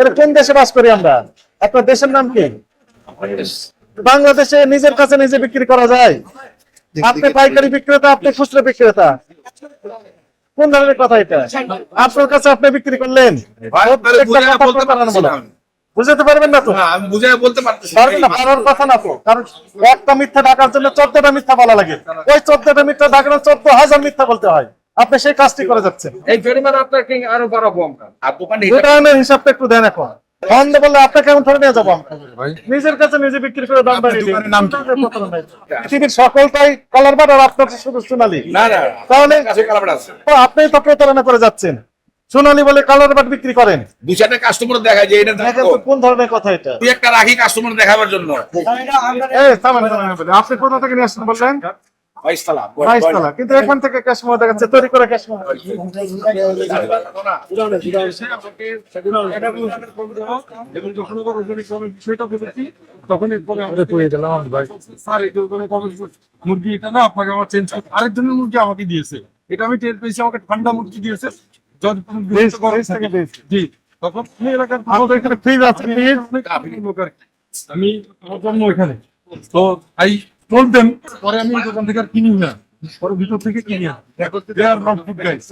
এটা কোন দেশে বাস করি আমরা? আপনার দেশের নাম কি? বাংলাদেশে নিজের কাছে নিজে বিক্রি করা যায়? আপনি পাইকারি বিক্রেতা আপনি খুচরা বিক্রেতা? কোন ধরনের কথা এটা? আপনার কাছে আপনি বিক্রি করলেন। বুঝতে পারবেন না তো? না, আমি বুঝাই বলতে পারবেন না? পারার কথা না তো। কারণ একটা মিথ্যা ঢাকার জন্য চোদ্দটা মিথ্যা বলা লাগে। ওই চোদ্দটা মিথ্যা ঢাকার চোদ্দ হাজার মিথ্যা বলতে হয়। আপনি সেই কাজটি করে যাচ্ছেন। এই জরিমানা আপনার কি আরও বাড়াবো আমরা। আর দোকানে রিটার্নের হিসাবটা একটু দেন এখন। বন্ধ বললে আপনাকে কেমন ধরে নিয়ে যাব নিজের কাছে নিজে বিক্রি করে দাম বাড়িয়ে দিন। নাম কি? পৃথিবীর সকলটাই আর আপনার শুধু সোনালি। না না তাহলে কাছে কালাবার আছে। তো আপনি তো প্রতারণা করে যাচ্ছেন। সোনালি বলে কালার বাট বিক্রি করেন। দু চারটা কাস্টমার দেখা যায় এটা দেখো কোন ধরনের কথা এটা? তুই একটা রাখি কাস্টমার দেখাবার জন্য। আপনি কোথা থেকে নিয়ে আসছেন বললেন? বাইশ তালা বাইশ তলা কিন্তু এখান থেকে ক্যাশ দেখাচ্ছে তৈরি করে ক্যাশ এবং যখন আবার ওখানে কবে বিষয়টা বলেছি তখন এরপরে আমরা পেয়ে গেলাম ভাই স্যার এই ওখানে কবে মুরগি এটা না আপনাকে আমার চেঞ্জ করতে আরেকজনের মুরগি আমাকে দিয়েছে এটা আমি টের পেয়েছি আমাকে ঠান্ডা মুরগি দিয়েছে যদি জি তখন আমি এলাকার এখানে ফ্রিজ আছে। আমি আমার জন্ম এখানে তো আই পরে আমি দোকান থেকে আর কিনি না। পরে ভিতর থেকে কিনি are not good guys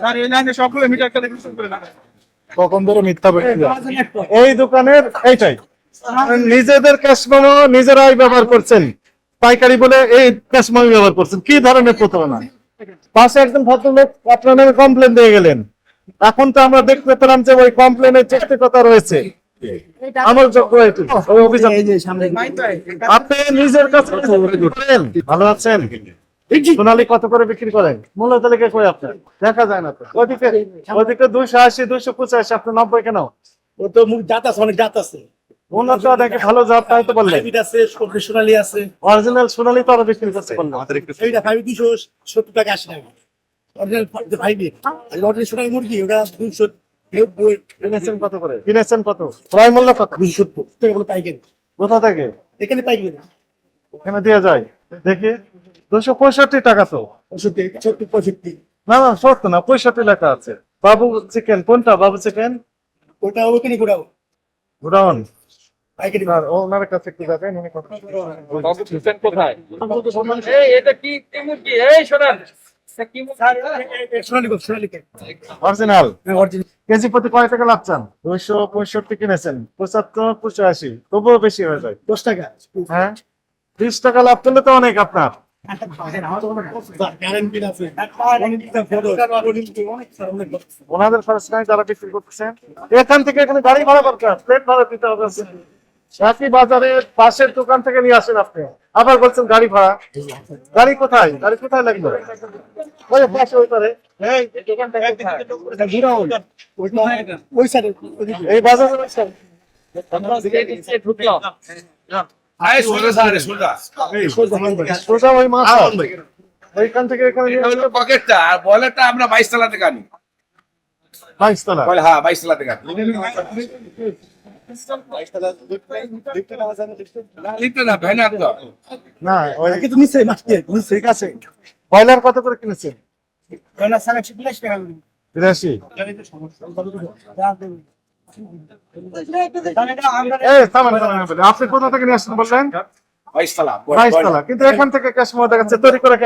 sir এই লাইনে সবগুলো মিটার ক্যালিব্রেশন করে না। কখন ধরে মিথ্যা বলছি এই দোকানের এইটাই। নিজেদের ক্যাশ মেমো নিজেরাই ব্যবহার করছেন। পাইকারি বলে এই ক্যাশ মেমো ব্যবহার করছেন। কি ধরনের প্রতারণা? পাশে একজন ভদ্রলোক আপনার নামে কমপ্লেন দিয়ে গেলেন। এখন তো আমরা দেখতে পেলাম যে ওই কমপ্লেনের চেষ্টিকতা রয়েছে। আমার আপনি নিজের কাছে ভালো আছেন? সোনালী কত করে বিক্রি করেন? মূল্য তালিকা কই আপনার? দেখা যায় না তো। ওদিকে ওদিকে দুইশো আশি দুইশো পঁচাশি আপনি নব্বই কেন? ও তো মুখ জাত আছে অনেক জাত আছে। উন্নত দেখে ভালো জাত তাই তো বললেন। আছে প্রফেশনালি আছে। অরিজিনাল সোনালী তো আরও বিক্রি করতে বললেন। এইটা ফাইভ দুশো সত্তর টাকা আসে টাকা। অরিজিনাল ফাইভে অরিজিনাল সোনালি মুরগি ওটা দুশো কিনেছেন কত করে? কিনেছেন কত? প্রায় মূল্য কত? দুশো সত্তর পাইকারি কোথা থেকে? এখানে পাইকারি এখানে দেওয়া যায় দেখি। দুশো পঁয়ষট্টি টাকা তো। পঁয়ষট্টি সত্তর পঁয়ষট্টি। না না সত্য না পঁয়ষট্টি লেখা আছে। বাবু চিকেন কোনটা বাবু চিকেন? ওটা ওখানে ঘোরাও গুডাউন পাইকারি। আর ওনার কাছে একটু যাবেন উনি কথা কোথায়? এটা কি? কি মুরগি এই শোনেন অরিজিনাল। কেজি প্রতি কয় টাকা লাভ চান? দুইশো পঁয়ষট্টি কিনেছেন। পঁচাত্তর পঁচাশি। তবুও বেশি হয়ে যায়। দশ টাকা। হ্যাঁ? বিশ টাকা লাভ করলে তো অনেক আপনার। ওনাদের যারা বিক্রি করতেছেন। এখান থেকে এখানে গাড়ি ভাড়া দরকার প্লেট ভাড়া দিতে হবে। একই বাজারে পাশের দোকান থেকে নিয়ে আসেন আপনি। আবার বলছেন গাড়ি ভাড়া। গাড়ি কোথায়? গাড়ি কোথায় লাগবে ওই পাশে ওই পারে। এই বাজারে ওইখান থেকে পকেটটা আর আমরা বাইশ তালা থেকে আনি। বাইশ তলা হ্যাঁ বাইশ তালা থেকে না ভ্যান না ওই কিন্তু নিচে মাছকে নিচে ঠিক ব্রয়লার কত করে কিনেছেন? টাকা বিরাশি। আপনি কোথা থেকে নিয়ে আসছেন বললেন? কিন্তু এখান থেকে তৈরি করে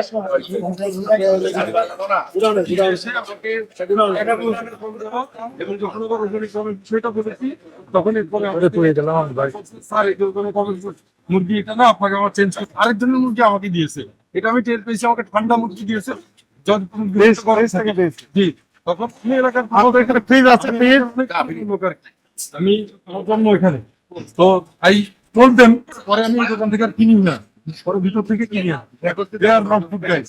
এবং যখন বলেছি তখন মুরগি এটা না আপনাকে আমার চেঞ্জ করতে আরেকজনের মুরগি আমাকে দিয়েছে এটা আমি টের পেয়েছি আমাকে ঠান্ডা মুরগি দিয়েছে জি তখন এলাকার ফ্রিজ আছে। আমি আমার জন্ম এখানে তো আই দেম পরে আমি দোকান থেকে আর কিনি না। পরে ভিতর থেকে কিনি না they are not good guys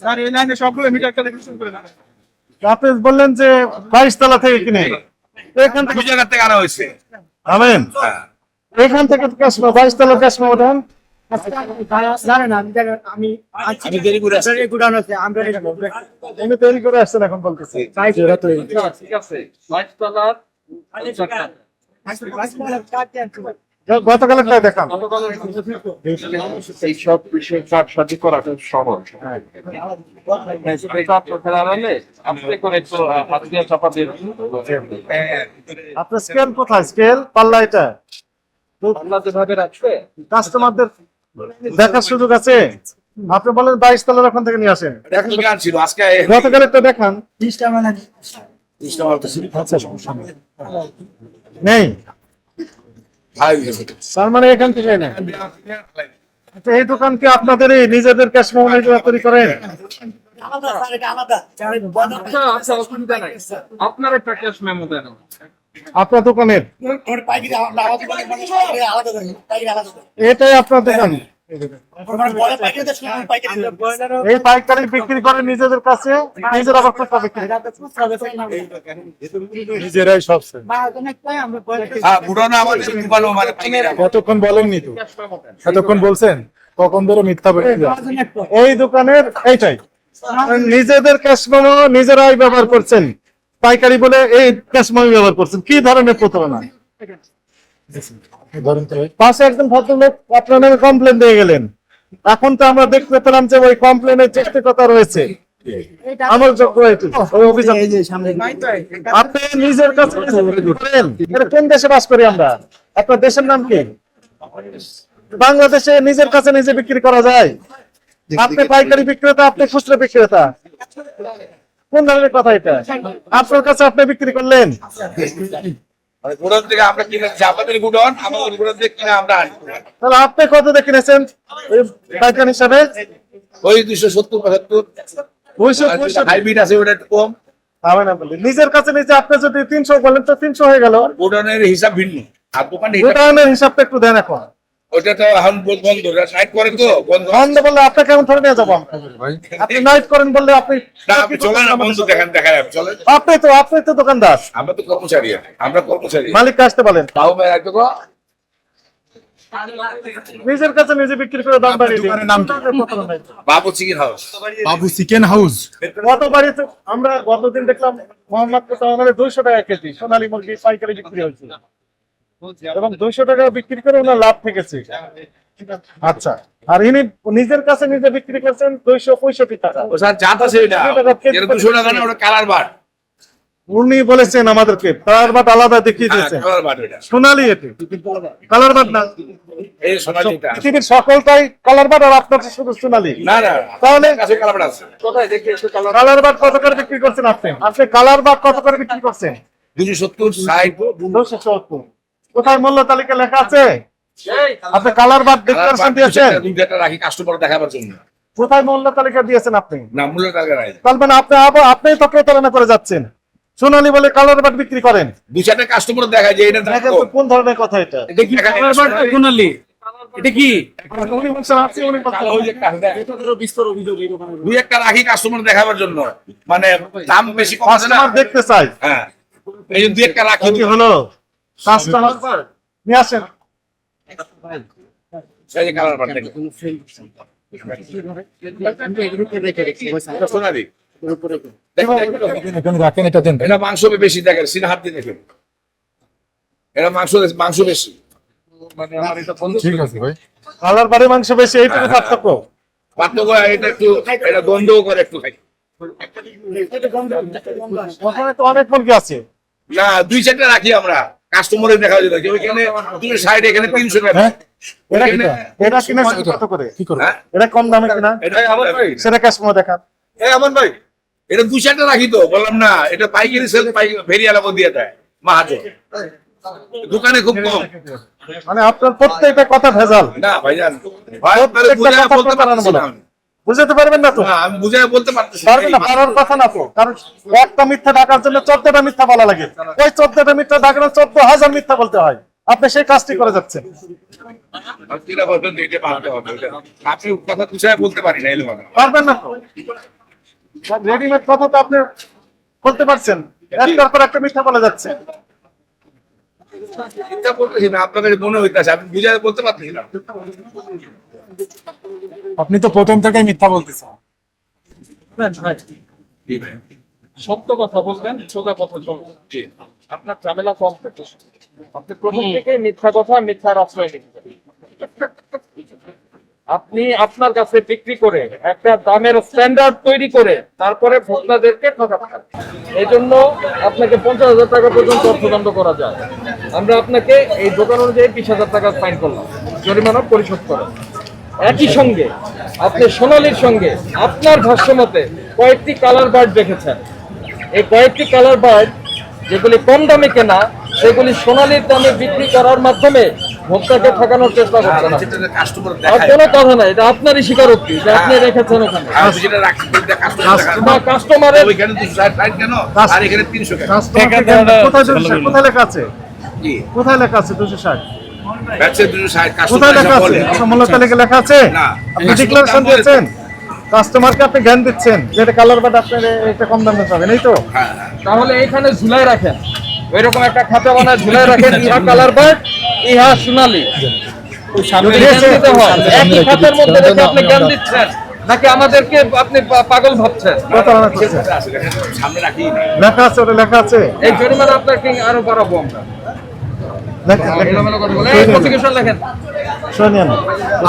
sir এই লাইনে সবগুলো মিটার ক্যালিব্রেশন করে না আপনি বললেন যে বাইশ তলা থেকে কিনে। এখান থেকে জায়গা থেকে আনা হয়েছে। আমেন। হ্যাঁ। এখান থেকে বাইশ তলা ওঠেন তৈরি করে আসছেন এখন বলতেছি। ঠিক আছে। বিষয়ে কারসাজি সহজ। একটু আপনার স্কেল কোথায়? স্কেল পাল্লা এটা। কাস্টমারদের দেখার সুযোগ আছে? আপনি বলেন বাইশ তলার ওখান থেকে নিয়ে আসেন। এখন গান ছিল আজকে গতকালেরটা দেখান। নাকি নেই। তার মানে এখান থেকে না? আচ্ছা, এই দোকান কি আপনাদের এই নিজেদের ক্যাশ মোবাইল তৈরি করেন? আচ্ছা আচ্ছা অসুবিধা নাই। আপনার একটা ক্যাশ মেমো দেন আপনার দোকানের? এটাই আপনার দোকান। ওর বলে পাইকারি দেয় আমি পাইকারি দেয় এই পাইকারি বিক্রি করে নিজেদের কাছে নিজের আবার খুচরা বিক্রি নিজেরাই সব হ্যাঁ মানে কতক্ষণ বলেননি তো? এতক্ষণ বলছেন? তখন ধরে মিথ্যা এই দোকানের এইটাই। নিজেদের ক্যাশ মেমো নিজেরাই ব্যবহার করছেন। পাইকারি বলে এই ক্যাশ মেমো ব্যবহার করছেন। কি ধরনের প্রতারণা? পাশে একজন ভদ্রলোক আপনার নামে কমপ্লেন দিয়ে গেলেন। এখন তো আমরা দেখতে পেলাম যে ওই কমপ্লেনের চেষ্টিকতা রয়েছে আমার আপনি নিজের কাছে কোন দেশে বাস করি আমরা? আপনার দেশের নাম কি? বাংলাদেশে নিজের কাছে নিজে বিক্রি করা যায়? আপনি পাইকারি বিক্রেতা আপনি খুচরা বিক্রেতা? কোন ধরনের কথা এটা? আপনার কাছে আপনি বিক্রি করলেন? গুড়ন থেকে আমরা কিনে আমাদের গুড়ন আমাদের গুড়ন থেকে কিনে আমরা আনি। তাহলে আপনি কত দিয়ে কিনেছেন? হিসাবে? ওই দুইশো সত্তর পঁচাত্তর। হাইব্রিড আছে ওটা একটু কম। নিজের কাছে নিজে আপনি যদি তিনশো বলেন তো তিনশো হয়ে গেল। গুড়নের হিসাব ভিন্ন। আর হিসাবটা একটু দেন এখন। ওটা তো এখন বন্ধ নাইট করে তো বন্ধ। বন্ধ বললে আপনাকে কেমন ধরে নিয়ে যাব আমরা? আপনি নাইট করেন বললে আপনি চলেন না বন্ধ দেখেন দেখা চলেন। আপনি তো আপনি তো দোকানদার। আমরা তো কর্মচারী আমরা কর্মচারী। মালিককে আসতে বলেন। তাও মেয়ে একটু নিজের কাছে নিজে বিক্রি করে দাম বাড়িয়ে দিন। নাম Babu chicken house. Babu chicken house. গত বাড়িতে আমরা গতদিন দেখলাম মোহাম্মদ দুইশো টাকা কেজি সোনালী মুরগি পাইকারি বিক্রি হয়েছে। এবং দুইশো টাকা বিক্রি করে ওনার লাভ থেকেছে। আচ্ছা আর ইনি নিজের কাছে নিজে বিক্রি করছেন দুইশো পঁয়ষট্টি টাকা। জাত আছে দুশো টাকা না ওটা কালার বার উনি বলেছেন আমাদেরকে কালার বাট আলাদা দেখিয়ে সোনালি এটি। কালার বাট না। এই সোনালিটা পৃথিবীর সকলটাই কালার বাট আর আপনার শুধু সোনালি। না না তাহলে কালার বাট কত করে বিক্রি করছেন আপনি? আপনি কালার বাট কত করে বিক্রি করছেন? দুশো সত্তর ষাট। দুশো সত্তর। কোথায় মূল্য তালিকা লেখা আছে? আপনি কালার বাট ডিক্লারেশন দিয়েছেন। রাখি কাস্টমার দেখাবার জন্য। কোথায় মূল্য তালিকা দিয়েছেন আপনি? না মূল্য নাই। তার মানে আপনি আবার আপনিই তো প্রতারণা করে যাচ্ছেন। সোনালি বলে কালার বাট বিক্রি করেন। দু চারটা কাস্টমার দেখা যায় এটা তো কোন ধরনের কথা এটা? এটা কি কালার বার সোনালি। এটা কি? উনি বলছেন আছে উনি বলছেন দুই একটা রাখি কাস্টমার দেখাবার জন্য। মানে দাম বেশি কম আছে না দেখতে চাই হ্যাঁ। এই যে দুই একটা রাখি। কি হলো? নিয়ে আসেন। রাখেন এটা দেন। এটা মাংস বেশি দেখেন সিনা হাত দিয়ে দেখেন। এটা মাংস মাংস বেশি। ঠিক আছে ভাই। কালার বাড়ি মাংস বেশি এইটুকু পার্থক্য। পার্থক্য এটা একটু এটা গন্ধও করে একটু খাই। ওখানে তো অনেক মুরগি আছে। না দুই চারটা রাখি আমরা। কাস্টমারের দেখা যায় যে ওইখানে দুই সাইড এখানে তিনশো টাকা হ্যাঁ? এটা এটা কিনেছেন কত করে? কি করব? হ্যাঁ? এটা কম দামে কিনা? এটা আমার ভাই। সেটা দেখান। এই আমার ভাই এটা দুই চারটা রাখি তো বললাম না এটা পাইকারি সেল ভেরিয়ালা দিয়ে দোকানে খুব কম। মানে আপনার প্রত্যেকটা কথা ভেজাল। না ভাইজান ভাই বলতে না। বুঝতে পারবেন না তো? আমি বুঝায় বলতে পারতেছি। পারবেন না? পারার কথা না তো। কারণ একটা মিথ্যা ঢাকার জন্য চোদ্দটা মিথ্যা বলা লাগে। ওই চোদ্দটা মিথ্যা ঢাকার চোদ্দ হাজার মিথ্যা বলতে হয়। আপনি সেই কাজটি করে যাচ্ছেন। আপনি কথা বুঝায় বলতে পারি না পারবেন না তো? রেডিমেড কথা তো আপনি বলতে পারছেন। একটার পর একটা মিথ্যা বলে যাচ্ছে। আপনার মনে হইতেছে আমি বুঝায় বলতে পারতেছি না। আপনি তো প্রথম থেকেই মিথ্যা বলতেছেন। সত্য কথা বলবেন সোজা কথা চলবে আপনার ঝামেলা কম আপনি প্রথম থেকে মিথ্যা কথা মিথ্যার আশ্রয় নিচ্ছেন আপনি আপনার কাছে বিক্রি করে একটা দামের স্ট্যান্ডার্ড তৈরি করে তারপরে ভোক্তাদেরকে ঠকাচ্ছেন এই জন্য আপনাকে পঞ্চাশ হাজার টাকা পর্যন্ত অর্থদণ্ড করা যায়। আমরা আপনাকে এই দোকান অনুযায়ী বিশ হাজার টাকা ফাইন করলাম। জরিমানা পরিশোধ করেন। একই সঙ্গে আপনি সোনালির সঙ্গে আপনার ভাষ্য মতে কয়েকটি কালার বার্ড দেখেছেন। এই কয়েকটি কালার বার্ড যেগুলি কম দামে কেনা সেগুলি সোনালির দামে বিক্রি করার মাধ্যমে ভোক্তাকে ঠকানোর চেষ্টা করছেন আপনি। আর দেখায় কোনো কথা নাই এটা আপনারই স্বীকারোক্তি যে আপনি রেখেছেন ওখানে। আমি যেটা রাখছি ওইটা কাস্টমার দেখায় বা কাস্টমারের কোথায় লেখা আছে? কোথায় লেখা আছে দুশো ষাট? ব্যাটসে দুশো ষাট কোথায় লেখা আছে? বলে তালিকা লেখা আছে? আপনি ডিক্লারেশন দিয়েছেন। কাস্টমারকে আপনি জ্ঞান দিচ্ছেন যে এটা কালার বাট আপনার একটা কম দামে পাবেন এই তো? হ্যাঁ হ্যাঁ। তাহলে এখানে ঝুলাই রাখেন। ওইরকম একটা খাতা বানায় ঝুলাই রাখেন ইহা কালার বার্ড ইহা সোনালি। যদি জ্ঞান দিতে হয়, একই খাতার মধ্যে রেখে আপনি জ্ঞান দিচ্ছেন নাকি আমাদেরকে আপনি পাগল ভাবছেন? লেখা আছে ওটা লেখা আছে? এই জরিমানা আপনাকে আরও বাড়াবো আমরা।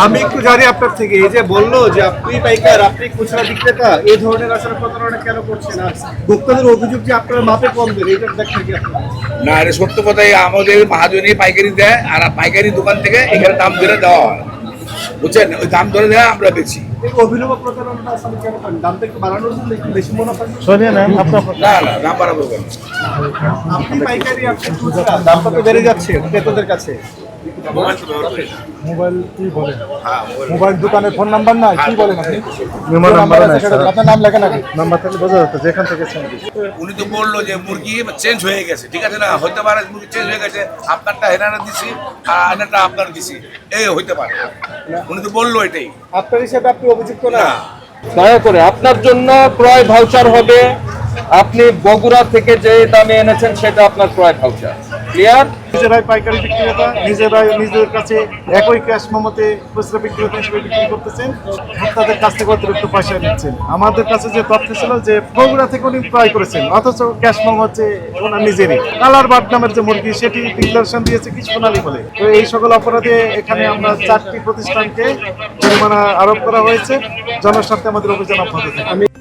আমি একটু জানি আপনার থেকে এই যে বলল যে আপনি পাইকার আপনি খুচরা বিক্রেতা এই ধরনের আসলে প্রতারণা কেন করছেন? আর ভোক্তাদের অভিযোগ যে আপনারা মাপে কম দেন এটা দেখেন কি না এটা সত্য কথাই। আমাদের মহাজনী পাইকারি দেয় আর পাইকারি দোকান থেকে এখানে দাম ধরে দেওয়া হয়। বুঝছেন? ওই দাম ধরে দেয় আমরা বেশি আপনি পাইকারি আপনি দামটা তো বেড়ে যাচ্ছে? ক্রেতাদের কাছে। মোবাইল তো ব্যবহার করি। মোবাইল কি বলেন হ্যাঁ মোবাইল মোবাইল ফোন নাম্বার নাই কি বলেন আপনি? মেমো নাম্বার নাই আপনার নাম লেখেন নাকি? নাম্বার থেকে বোঝা যাচ্ছে যেখান থেকে উনি তো বলল যে মুরগি চেঞ্জ হয়ে গেছে ঠিক আছে না? হইতে পারে মুরগি চেঞ্জ হয়ে গেছে আপনারটা হেনারা দিছি আর আপনার দিছি এই হইতে পারে। উনি তো বলল এটাই। আপনার হিসেবে আপনি অভিযুক্ত না? না। দয়া করে আপনার জন্য ক্রয় ভাউচার হবে। আপনি বগুড়া থেকে যে দামে এনেছেন সেটা আপনার ক্রয় ভাউচার ক্লিয়ার? নিজেরাই পাইকারি বিক্রেতা নিজেরাই নিজেদের কাছে একই ক্যাশ মোমোতে খুচরা বিক্রেতা হিসেবে বিক্রি করতেছেন ভোক্তাদের কাছ থেকে অতিরিক্ত পয়সা নিচ্ছেন। আমাদের কাছে যে তথ্য ছিল যে বগুড়া থেকে উনি ক্রয় করেছেন, অথচ ক্যাশ মোমো হচ্ছে ওনার নিজেরই। কালার বাট নামের যে মুরগি, সেটি ডিক্লারেশন দিয়েছে কিছু সোনালি বলে। তো এই সকল অপরাধে এখানে আমরা চারটি প্রতিষ্ঠানকে জরিমানা আরোপ করা হয়েছে। জনস্বার্থে আমাদের অভিযান অব্যাহত থাকে